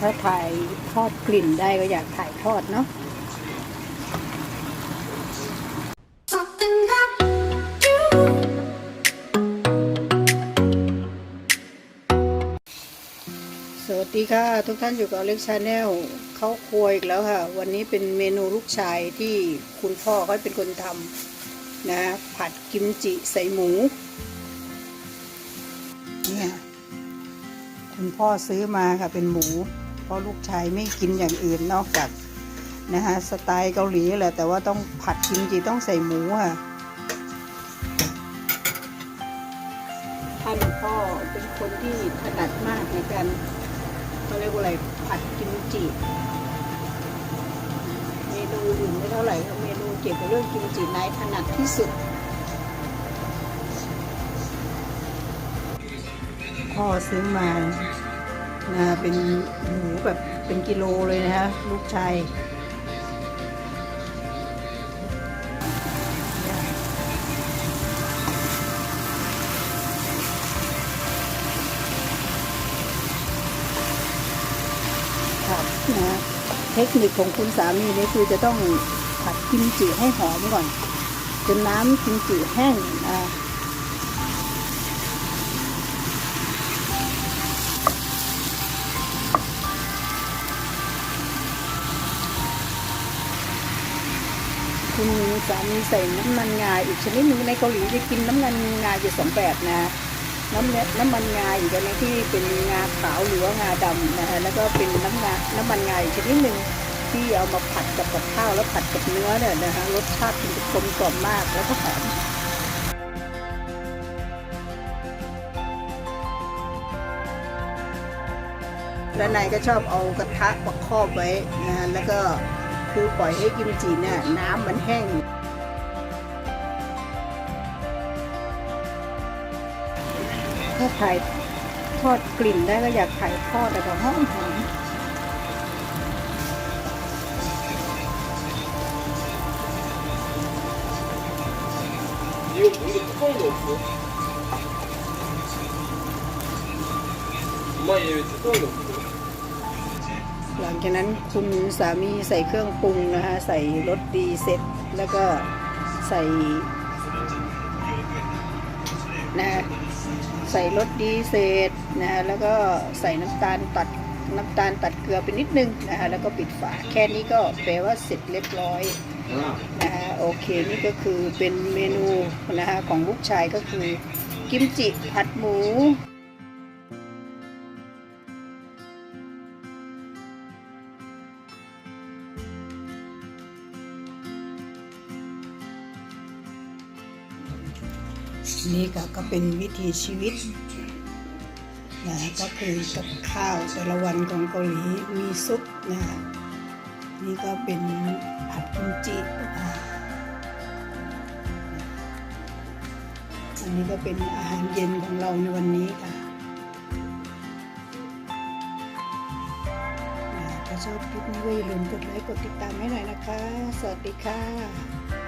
ถ้าถ่ายทอดกลิ่นได้ก็อยากถ่ายทอดเนาะสวัสดีค่ะ ทุกท่านอยู่กับเล็กชาแนลเข้าครัวอีกแล้วค่ะ วันนี้เป็นเมนูลูกชายที่คุณพ่อเขาเป็นคนทำนะผัดกิมจิใส่หมูเนี่ยคุณพ่อซื้อมาค่ะเป็นหมู เพราะลูกชายไม่กินอย่างอื่นนอกจากนะฮะสไตล์เกาหลีแหละแต่ว่าต้องผัดกิมจิต้องใส่หมูค่ะท่านพ่อเป็นคนที่ถนัดมากในการเขาเรียกว่าอะไรผัดกิมจิเมนูอื่นไม่เท่าไหร่ค่ะเมนูเกี่ยวกับเรื่องกิมจินายถนัดที่สุดพ่อซื้อมา นะเป็นหมูแบบเป็นกิโลเลยนะฮะลูกชายครับนะเทคนิคของคุณสามีนี่คือจะต้องผัดกิมจิให้หอมก่อน จนน้ำกิมจิแห้งอ่า คุณสามีใส่น้ำมันงาอีกชนิดหนึงในเกาหลีจะกินน้ำมันงาอยู่สองแบบนะน้ำเนน้ำมันงาอีกอันหนึงที่เป็นงาขาวหรือว่างาดำนะฮะแล้วก็เป็นน้ำงาน้ำมันงาอีกชนิดหนึ่งที่เอามาผัดกับกับข้าวแล้วผัดกับเนื้อเนี่ยนะฮะรสชาติมันจะกลมกล่อมมากแล้วก็หอมแล้วนายก็ชอบเอากระทะประคอบไว้นะฮะแล้วก็ คือปล่อยให้กิมจิน่ะน้ำมันแห้ง ถ้าถ่ายทอดกลิ่นได้ก็อยากถ่ายทอดแต่ก็ห้องหอมうまいエビってどういうの หลังจากนั้นคุณสามีใส่เครื่องปรุงนะคะใส่รสดีเสร็จแล้วก็ใส่นะใส่รสดีเสร็จนะแล้วก็ใส่น้ำตาลตัดน้ำตาลตัดเกลือไปนิดนึงนะคะแล้วก็ปิดฝาแค่นี้ก็แปลว่าเสร็จเรียบร้อยนะคะโอเคนี่ก็คือเป็นเมนูนะคะของลูกชายก็คือกิมจิผัดหมู นี่ก็ก็เป็นวิถีชีวิตนะก็คือกับข้าวแต่ละวันของเกาหลีมีซุปนะนี่ก็เป็นผัดกิมจินะอันนี้ก็เป็นอาหารเย็นของเราในวันนี้ค่ะนะถ้าชอบคลิปนี้ก็อย่าลืมกดไลค์กดติดตามให้หน่อยนะคะ สวัสดีค่ะ